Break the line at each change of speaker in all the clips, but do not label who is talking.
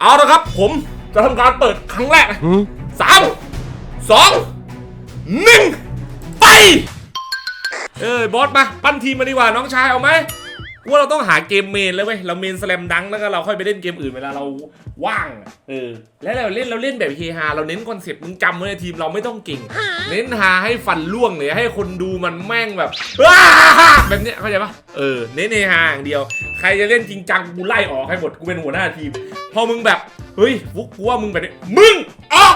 เอาละครับ ผมจะทำการเปิดครั้งแรกสามสองหนึ่งไป เอ้ยบอสมา ปั้นทีมมาดีกว่าน้องชายเอาไหม กูว่าเราต้องหาเกมเมนแล้วเว้ยเราเมนสแลมดังแล้วก็เราค่อยไปเล่นเกมอื่นเวลาเราว่างอะเออแล้วเราเล่นเราเล่นแบบเฮฮาเราเน้นคอนเซ็ปต์มึงจำไว้ในทีมเราไม่ต้องเก่ง เน้นฮาให้ฟันล่วงเลยให้คนดูมันแม่งแบบว้าแบบเนี้ยเข้าใจปะเออเน้นเฮฮาอย่างเดียว ใครจะเล่นจริงจังกูไล่ออกให้หมดกูเป็นหัวหน้าทีม พอมึงแบบเฮ้ยฟุกกูว่ามึงแบบนี้มึงออก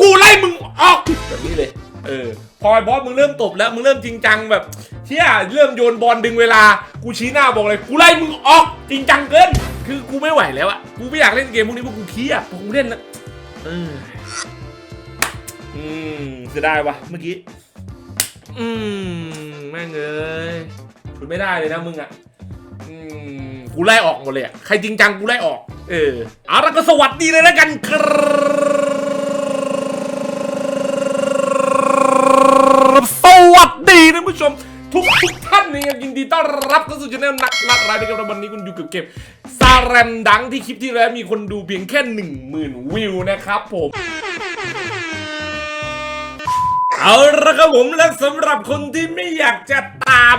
กูไล่มึงออกแบบนี้เลย เออพอไอ้บอสมึงเริ่มตบแล้วมึงเริ่มจริงจังแบบเที่ยเริ่มโยนบอลดึงเวลา กูชี้หน้าบอกเลยกูไล่มึงออกจริงจังเกิน คือกูไม่ไหวแล้วอะกูไม่อยากเล่นเกมพวกนี้เพราะกูเครียดพอกูเล่นแล้วเอออืมจะได้ปะเมื่อกี้อืมแม่งเอ้ยคุณไม่ได้เลยนะมึงอะอืมกูไล่ออกหมดเลยอะใครจริงจังกูไล่ออก เออเอาละก็สวัสดีเลยแล้วกันครับสวัสดีท่าน ผู้ชมทุกทุกท่านนะครับยินดีต้อนรับเข้าสู่ช่องนักนักรายนะครับวันนี้คุณอยู่กับเกมซาแรมดังที่คลิปที่แล้วมีคนดูเพียงแค่ 1 0,000 วิวนะครับผมเอาละครับผมและสำหรับคนที่ไม่อยากจะ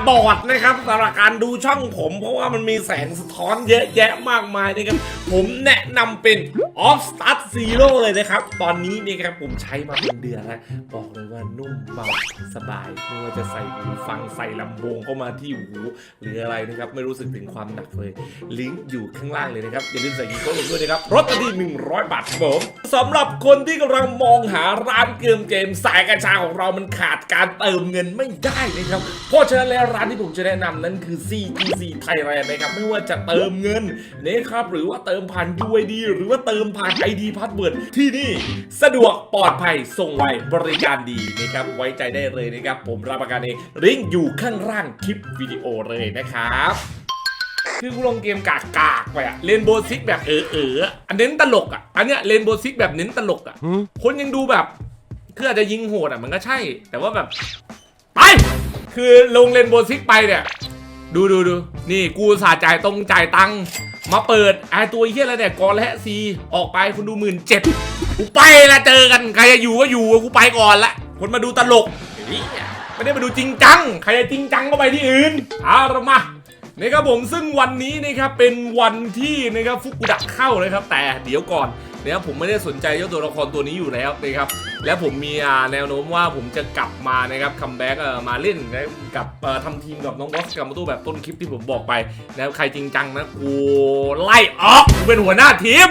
บอดนะครับสำหรับการดูช่องผม เพราะว่ามันมีแสงสะท้อนเยอะแยะมากมายนะครับผมแนะนำเป็น Off Start Zero เลยนะครับ ตอนนี้นี่ครับผมใช้มาเป็นเดือนแล้ว บอกเลยว่านุ่มเบาสบายไม่ว่าจะใส่หูฟังใส่ลำโพงเข้ามาที่หูหรืออะไรนะครับ ไม่รู้สึกถึงความหนักเลย ลิงก์อยู่ข้างล่างเลยนะครับ อย่าลืมใส่กีโก้ลงด้วยนะครับรถที่ 100 บาทครับผมสำหรับคนที่กำลังมองหาร้านเกมเกมสายกัญชาของเรามันขาดการเติมเงินไม่ได้นะครับเพราะฉะนั้นแล้วร้านที่ผมจะแนะนำนั้นคือ CTC Thailand นะครับ ไม่ว่าจะเติมเงินนะครับ หรือว่าเติมผ่าน UID หรือว่าเติมผ่าน ID Password ที่นี่สะดวกปลอดภัยส่งไวบริการดีนะครับ ไว้ใจได้เลยนะครับ ผมรับประกันเองลิงก์อยู่ข้างล่างคลิปวิดีโอเลยนะครับคือกูลงเกมกากกากไปอะเลนโบซิกแบบเออเออๆออันเน้นตลกอะอันเนี้ยเลนโบซิกแบบเน้นตลกอะคนยังดูแบบ คืออาจจะยิงโหดอะมันก็ใช่ แต่ว่าแบบ ไป คือลงเลนโบซิกไปเนี่ย ดูดูดูนี่กูสาจ่ายตรงจ่ายตังค์มาเปิดไอตัวเฮียอะไรเนี่ยกอและซีออกไปคุณดูหมื่นเจ็ดกูไปละเจอกันใครจะอยู่ก็อยู่กูไปก่อนละคนมาดูตลกไม่ได้มาดูจริงจัง ใครจะจริงจังก็ไปที่อื่นเอาละมานะครับผมซึ่งวันนี้นะครับเป็นวันที่นะครับฟุกุดะเข้านะครับ แต่เดี๋ยวก่อน นะครับผมไม่ได้สนใจเจ้าตัวละครตัวนี้อยู่แล้วนะครับและผมมีแนวโน้มว่าผมจะกลับมานะครับคัมแบ็กมาเล่นนะกับทำทีมกับน้องบอสกับมาตู้แบบต้นคลิปที่ผมบอกไปนะครับใครจริงจังนะกูไล่ออกกูเป็นหัวหน้าทีม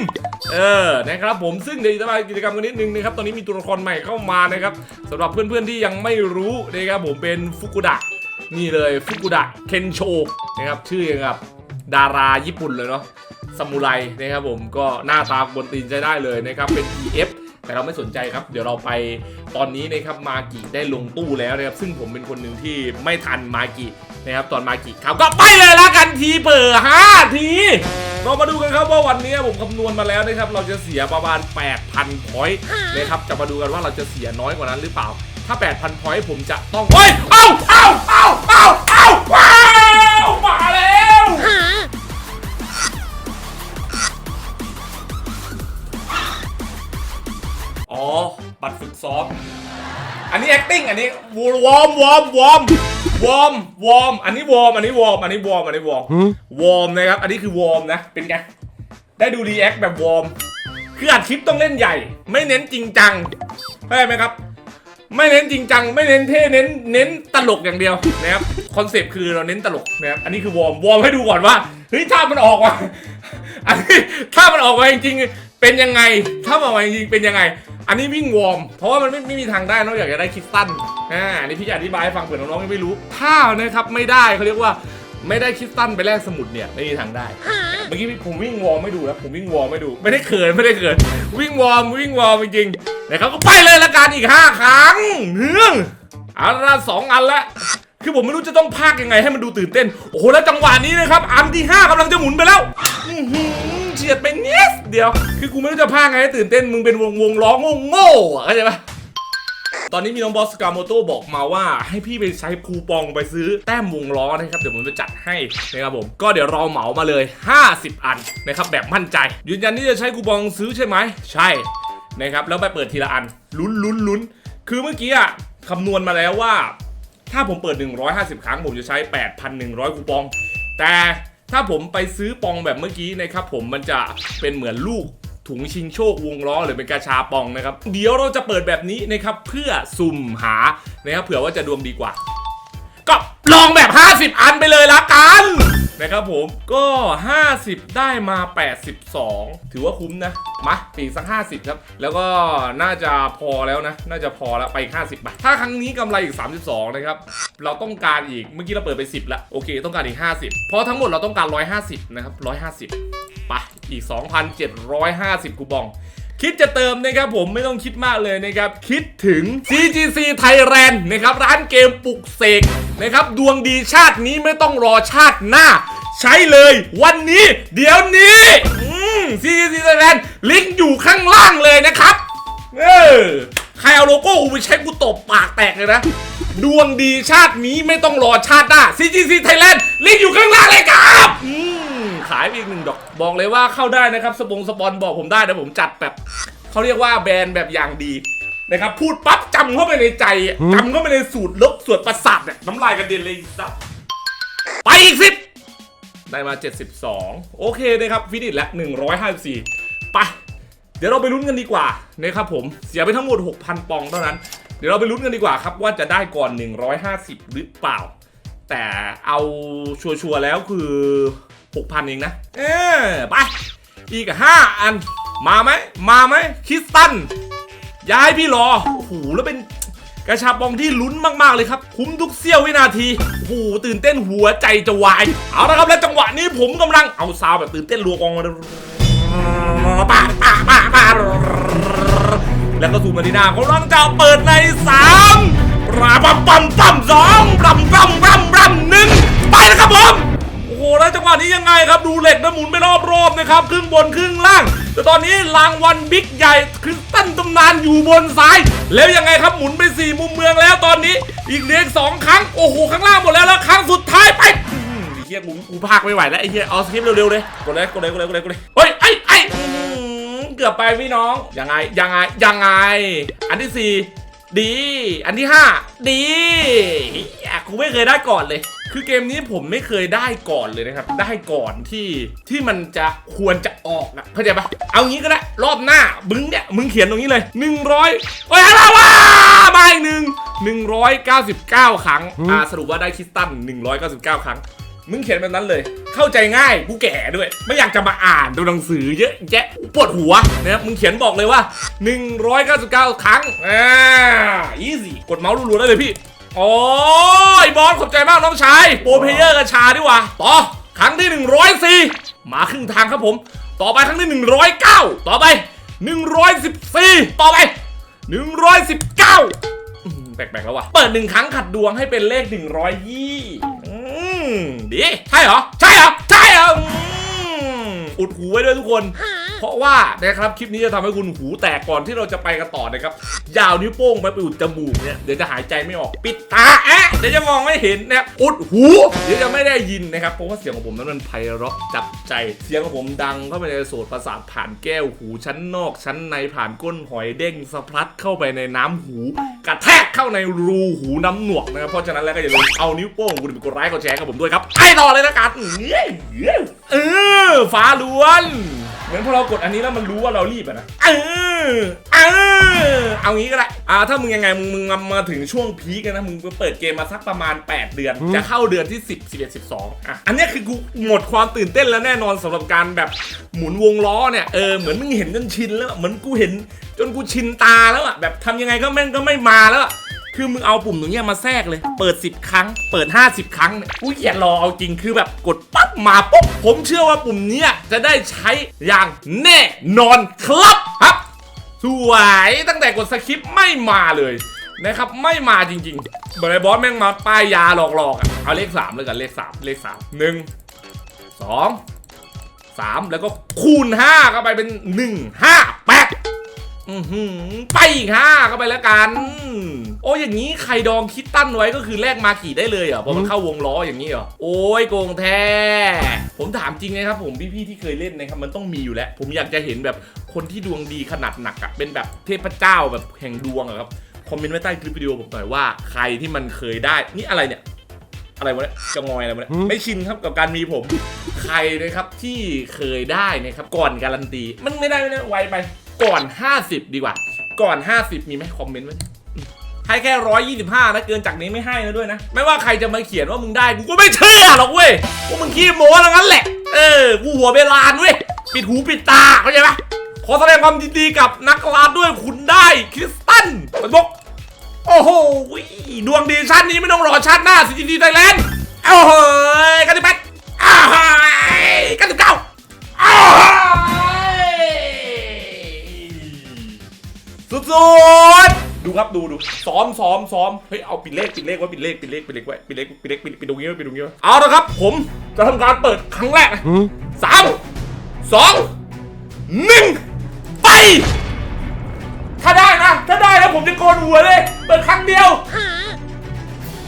เออนะครับผมซึ่งเดี๋ยวจะมากิจกรรมกันนิดนึงนะครับตอนนี้มีตัวละครใหม่เข้ามานะครับสำหรับเพื่อนๆที่ยังไม่รู้นะครับผมเป็นฟุกุดะนี่เลยฟุกุดะเคนโชนะครับชื่ออย่างกับดาราญี่ปุ่นเลยเนาะ ซามูไรนะครับผมก็หน้าตาบนตีนใช้ได้เลยนะครับเป็น EF แต่เราไม่สนใจครับ เดี๋ยวเราไปตอนนี้นะครับมากิได้ลงตู้แล้วนะครับ ซึ่งผมเป็นคนหนึ่งที่ไม่ทันมากินะครับ ตอนมากิครับก็ไปเลยละกันทีเปิดห้าที เรามาดูกันครับว่าวันนี้ผมคำนวณมาแล้วนะครับ เราจะเสียประมาณ 8,000พอยต์นะครับ จะมาดูกันว่าเราจะเสียน้อยกว่านั้นหรือเปล่า ถ้า 8,000พอยต์ผมจะต้องเฮ้ยเอ้าเอ้าเอ้าเอ้าเอ้า อ๋อ บัตรฝึกซ้อม อันนี้ acting อันนี้วอร์มวอร์มวอร์มวอร์มวอร์มอันนี้วอร์มอันนี้วอร์มอันนี้วอร์มอันนี้วอร์มวอร์มนะครับ อันนี้คือวอร์มนะ เป็นไง ได้ดูรีแอคแบบวอร์ม คืออัดคลิปต้องเล่นใหญ่ ไม่เน้นจริงจังเข้าใจไหมครับ ไม่เน้นจริงจัง ไม่เน้นเท่ เน้น เน้นตลกอย่างเดียวนะครับ คอนเซปต์คือเราเน้นตลกนะครับ อันนี้คือวอร์ม วอร์มให้ดูก่อนว่า เฮ้ยถ้ามันออกมาอันนี้ถ้ามันออกมาจริงๆเป็นยังไง ถ้ามันออกมาจริงๆเป็นยังไง อันนี้วิ่งวอร์ม เพราะว่ามันไม่ไม่มีทางได้นอกจากจะได้คริสตันอ่าอันนี้พี่จะอธิบายให้ฟังเผื่อน้องๆยังไม่รู้ ถ้านะครับไม่ได้เขาเรียกว่าไม่ได้คริสตันไปแลกสมุดเนี่ยไม่มีทางได้ เมื่อกี้ผมวิ่งวอร์มไม่ดูแล้วผมวิ่งวอร์มไม่ดู ไม่ได้เขินไม่ได้เขินวิ่งวอร์มวิ่งวอร์มจริงๆแต่เขาก็ไปเลยละกันอีกห้าครั้งเฮ้ยเอาละสองอันละคือผมไม่รู้จะต้องพากยังไงให้มันดูตื่นเต้น โอ้โหแล้วจังหวะนี้นะครับ อันที่ห้ากำลังจะหมุนไปแล้วอื้อหือเฉียดไปนิดเดียว คือกูไม่รู้จะพากไงให้ตื่นเต้น มึงเป็นวงวงล้อโง่โง่อะเข้าใจปะตอนนี้มีน้องบอสกาโมโตบอกมาว่าให้พี่ไปใช้คูปองไปซื้อแต้มวงล้อนะครับ เดี๋ยวผมจะจัดให้นะครับผม ก็เดี๋ยวราเหมามาเลย 50 อันนะครับแบบมั่นใจ ยืนยันที่จะใช้คูปองซื้อใช่ไหม ใช่นะครับแล้วไปเปิดทีละอันลุ้นลุ้นลุ้นคือเมื่อกี้อะคำนวณมาแล้วว่า ถ้าผมเปิด 150 ครั้งผมจะใช้ 8,100 คูปอง แต่ ถ้าผมไปซื้อปองแบบเมื่อกี้นะครับผมมันจะเป็นเหมือนลูกถุงชิงโชควงล้อหรือเป็นกาชาปองนะครับ เดี๋ยวเราจะเปิดแบบนี้นะครับเพื่อสุ่มหานะครับเผื่อว่าจะดวงดีกว่า ก็ลองแบบ 50 อันไปเลยละกัน นะครับผมก็ 50 ได้มา 82 ถือว่าคุ้มนะ มาปีสัก 50 ครับ แล้วก็น่าจะพอแล้วนะ น่าจะพอแล้วไปอีก50 บาท ถ้าครั้งนี้กำไรอีก 32 นะครับ เราต้องการอีก เมื่อกี้เราเปิดไป 10แล้วโอเค ต้องการอีก 50 เพราะทั้งหมดเราต้องการ 150 นะครับ 150 ไปอีก 2,750 คูปองคิดจะเติมนะครับผมไม่ต้องคิดมากเลยนะครับ คิดถึง CGC Thailand นะครับ ร้านเกมปลุกเสก นะครับ ดวงดีชาตินี้ไม่ต้องรอชาติหน้า ใช้เลยวันนี้เดี๋ยวนี้อืม CGC Thailand ลิงก์อยู่ข้างล่างเลยนะครับ เออใครเอาโลโก้กูไปใช้กูตบปากแตกเลยนะ ดวงดีชาตินี้ไม่ต้องรอชาติหน้า CGC Thailand ลิงก์อยู่ข้างล่างเลยครับอืมขายไปอีกหนึ่งดอก บอกเลยว่าเข้าได้นะครับ สปงสปอนบอกผมได้นะผมจัดแบบเขาเรียกว่าแบรนด์แบบอย่างดี นะครับ พูดปั๊บจำเข้าไปในใจจำเข้าไปในสูตรลบส่วนประสาทเนี่ยน้ำลายกระเด็นเลยสับไปอีกสิบได้มา 72 โอเคนะครับฟินิชแล้ว154 ไป เดี๋ยวเราไปลุ้นกันดีกว่านะครับผมเสียไปทั้งหมด 6,000 ปองเท่านั้น เดี๋ยวเราไปลุ้นกันดีกว่าครับ ว่าจะได้ก่อน 150 หรือเปล่า แต่เอาชัวร์ๆแล้วคือ 6,000 เองนะ เออไป อีก 5 อันมาไหมมาไหมคิสตัน ย้ายพี่รอโอ้โหแล้วเป็นกระชาปองที่ลุ้นมากๆเลยครับ คุ้มทุกเสี้ยววินาทีโอ้โหตื่นเต้นหัวใจจะวาย เอาละครับและจังหวะนี้ผมกำลังเอาซาวแบบตื่นเต้นรัวกองมาปาปาปาปาแล้วก็ซูมมาดีน้ากำลังจะเปิดในสามราปั๊มปั๊มปั๊มสองปั๊มปั๊มปั๊มปั๊มหนึ่งไปแล้วครับผมโอ้โหแล้วจังหวะนี้ยังไงครับดูเหล็กนะหมุนไปรอบๆนะครับครึ่งบนครึ่งล่าง แต่ตอนนี้รางวัลบิ๊กใหญ่คำนานอยู่บนซ้าย แล้วยังไงครับหมุนไปสี่มุมเมืองแล้วตอนนี้ อีกเลืออีกสองครั้ง โอ้โห ข้างล่างหมดแล้วแล้วครั้งสุดท้ายไปอื้อหือไอ้เฮียกูกูพากไม่ไหวแล้วไอ้เฮียเอาสคริปเร็วๆเลยกดเลยกดเลยกดเลยกดเลยกดเลยเฮ้ยไอ้ไอ้เกือบไปพี่น้องยังไงยังไงยังไง อันที่สี่ดี อันที่5ดีอยากกูไม่เคยได้ก่อนเลย คือเกมนี้ผมไม่เคยได้ก่อนเลยนะครับ ได้ก่อนที่ที่มันจะควรจะออกนะเข้าใจปะเอางี้ก็ได้ รอบหน้ามึงเนี่ยมึงเขียนตรงนี้เลย 100โอ้ยอะไรวะมาอีกหนึ่ง199 ครั้งอ่าสรุปว่าได้คริสตัน199 ครั้งมึงเขียนแบบนั้นเลย เข้าใจง่าย กูแก่ด้วย ไม่อยากจะมาอ่านดูหนังสือเยอะแยะปวดหัวนะครับมึงเขียนบอกเลยว่า 199 ครั้ง อ่า easy กดเมาส์รัวๆได้เลยพี่ โอ้ยบอสขอบใจมากน้องชายโปรเพเยอร์กัญชาดีกว่าต่อครั้งที่ 104 มาครึ่งทางครับผม ต่อไปครั้งที่ 109 ต่อไป 114 ต่อไป 119อืมแปลกๆแล้ววะเปิดหนึ่งครั้งขัดดวงให้เป็นเลขหนึ่งร้อยยี่อืมดี ใช่เหรอ ใช่เหรอ ใช่เหรออุดหูไว้ด้วยทุกคน เพราะว่านะครับคลิปนี้จะทำให้คุณหูแตกก่อนที่เราจะไปกันต่อนะครับยาวนิ้วโป้งไปไปอุดจมูกเนี่ยเดี๋ยวจะหายใจไม่ออกปิดตาแอะเดี๋ยวจะมองไม่เห็นนะอุดหู เดี๋ยวจะไม่ได้ยินนะครับเพราะว่าเสียงของผมนั้นมันไพเราะจับใจเสียงของผมดังเข้าไปในโสตประสาทผ่านแก้วหูชั้นนอกชั้นในผ่านก้นหอยเด้งสะพัดเข้าไปในน้ำหู กระแทกเข้าในรูหูน้ำหนวกนะครับเพราะฉะนั้นแล้วก็อย่าลืมเอานิ้วโป้งคุณไปกดไลค์กดแชร์กับผมด้วยครับไปต่อเลยนะกันเออฟ้าล้วน เหมือนพอเรากดอันนี้แล้วมันรู้ว่าเรารีบอะนะเออเออเอางี้ก็ได้อ่าถ้ามึงยังไงมึงมึงมาถึงช่วงพีกันนะมึงไปเปิดเกมมาสักประมาณ 8 เดือน จะเข้าเดือนที่ 10 11 12อะอันเนี้ยคือกูหมดความตื่นเต้นแล้วแน่นอนสำหรับการแบบหมุนวงล้อเนี่ยเออเหมือนมึงเห็นจนชินแล้วอะเหมือนกูเห็นจนกูชินตาแล้วอะแบบทำยังไงก็แม่งก็ไม่มาแล้วอะ คือมึงเอาปุ่มตรงเนี้ยมาแทรกเลย เปิด 10 ครั้ง เปิด 50 ครั้งเนี่ยกูเขียนรอเอาจริงคือแบบกดปั๊บมาปุ๊บ ผมเชื่อว่าปุ่มเนี้ยจะได้ใช้อย่างแน่นอนครับครับ สวยตั้งแต่กดสคริปต์ไม่มาเลยนะครับไม่มาจริงๆเบร์บอสแม่งมาป้ายยาหลอกๆอะเอาเลข 3 เลยกันเลข 3 เลข 3 1 2 3 แล้วก็คูณ5เข้าไปเป็น 1 5 ไปอีกห้าเข้าไปแล้วกัน โอ้อย่างนี้ใครดองคิดตั้นไว้ก็คือแลกมาขี่ได้เลยเหรอพอมันเข้าวงล้ออย่างนี้เหรอโอ้ยโกงแท้ ผมถามจริงนะครับผมพี่ๆที่เคยเล่นนะครับมันต้องมีอยู่แล้ว ผมอยากจะเห็นแบบคนที่ดวงดีขนาดหนักอะเป็นแบบเทพเจ้าแบบแห่งดวงอะครับคอมเมนต์ไว้ใต้คลิปวิดีโอผมหน่อยว่าใครที่มันเคยได้ นี่อะไรเนี่ย อะไรวะเนี่ยจะงอยอะไรวะเนี่ยไม่ชินครับกับการมีผม ใครนะครับที่เคยได้นะครับก่อนการันตี มันไม่ได้ไม่ได้ไวไป ก่อน 50 ดีกว่า ก่อน 50 มีไหมคอมเมนต์ไว้อืมให้แค่125นะเกินจากนี้ไม่ให้นะด้วยนะ ไม่ว่าใครจะมาเขียนว่ามึงได้กูก็ไม่เชื่อหรอกเว้ยพวกมึงขี้โม้แล้วงั้นแหละ เออกูหัวเบลานเว้ยปิดหูปิดตาเข้าใจปะขอแสดงความยินดีกับนักลาด้วยคุณได้คริสตันไปบอกโอ้โหดวงดีชาตินี้ไม่ต้องรอชาติหน้าสิจีไทยแลนด์โอ้โหกันที่แปดอ้าวกันที่เก้าอ้าว สุดๆดูครับดูดูซ้อมซ้อมซ้อมเฮ้ยเอาปิดเลขปิดเลขไว้ปิดเลขปิดเลขปิดเลขไว้ปิดเลขปิดเลขปิดปิดตรงนี้ไว้ปิดตรงนี้ไว้เอาละครับ ผมจะทำการเปิดครั้งแรกสามสองหนึ่งไป ถ้าได้นะ ถ้าได้แล้วผมจะโกนหัวเลย เปิดครั้งเดียว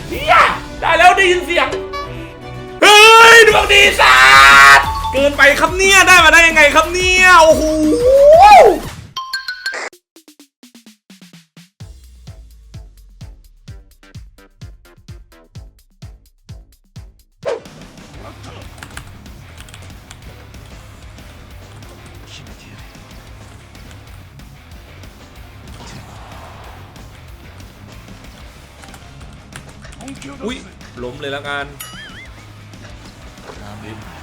เฮียได้แล้วได้ยินเสียงเฮ้ยดวงดีสัสเกินไปครับเนี่ยได้มาได้ยังไงครับเนี่ยโอ้โห ล้มเลยแล้วกัน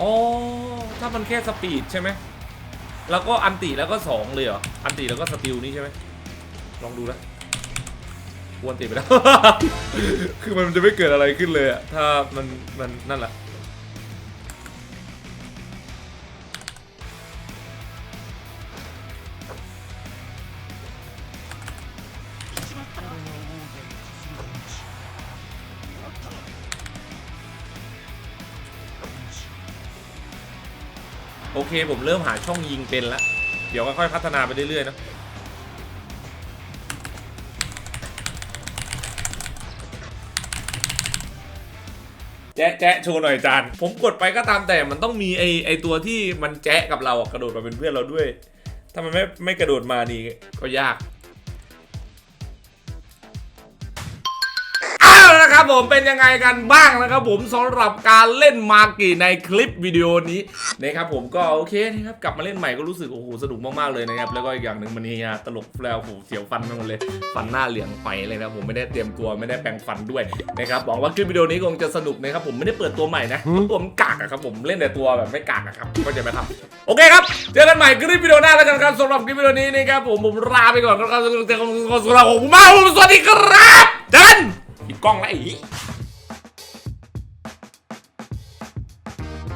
อ๋อถ้ามันแค่สปีดใช่ไหม แล้วก็อันติแล้วก็สองเลยเหรอ อันติแล้วก็สติลนี่ใช่ไหม ลองดูนะวนติไปแล้ว คือมันจะไม่เกิดอะไรขึ้นเลยอะถ้ามันมันนั่นแหละ โอเคผมเริ่มหาช่องยิงเป็นละเดี๋ยวค่อยๆพัฒนาไปเรื่อยๆนะแจ๊ะแจ๊ะโชว์หน่อยจาน ผมกดไปก็ตามแต่มันต้องมีไอไอตัวที่มันแจ๊ะกับเราอะกระโดดมาเป็นเพื่อนเราด้วย ถ้ามันไม่ไม่กระโดดมานี่ก็ยาก ผมเป็นยังไงกันบ้างนะครับผมสำหรับการเล่นมากีในคลิปวิดีโอนี้นะครับผมก็โอเคนะครับกลับมาเล่นใหม่ก็รู้สึกโอ้โหสนุกมากๆเลยนะครับแล้วก็อีกอย่างหนึ่งมันนี่ฮะตลกแล้วโอ้โหเสียวฟันไปหมดเลยฟันหน้าเหลืองไปเลยนะผมไม่ได้เตรียมตัวไม่ได้แปรงฟันด้วยนะครับหวังว่าคลิปวิดีโอนี้คงจะสนุกนะครับผมไม่ได้เปิดตัวใหม่นะตัวมันกากอะครับผมเล่นแต่ตัวแบบไม่กากอะครับก็จะมาทำโอเคครับเจอกันใหม่คลิปวิดีโอหน้าแล้วกันครับสำหรับคลิปวิดีโอนี้นะครับผมผมลาไปก่อนครับสำหรับผมมากผมสวัสดีครับเจอกันปิด กล้องแล้วไอ้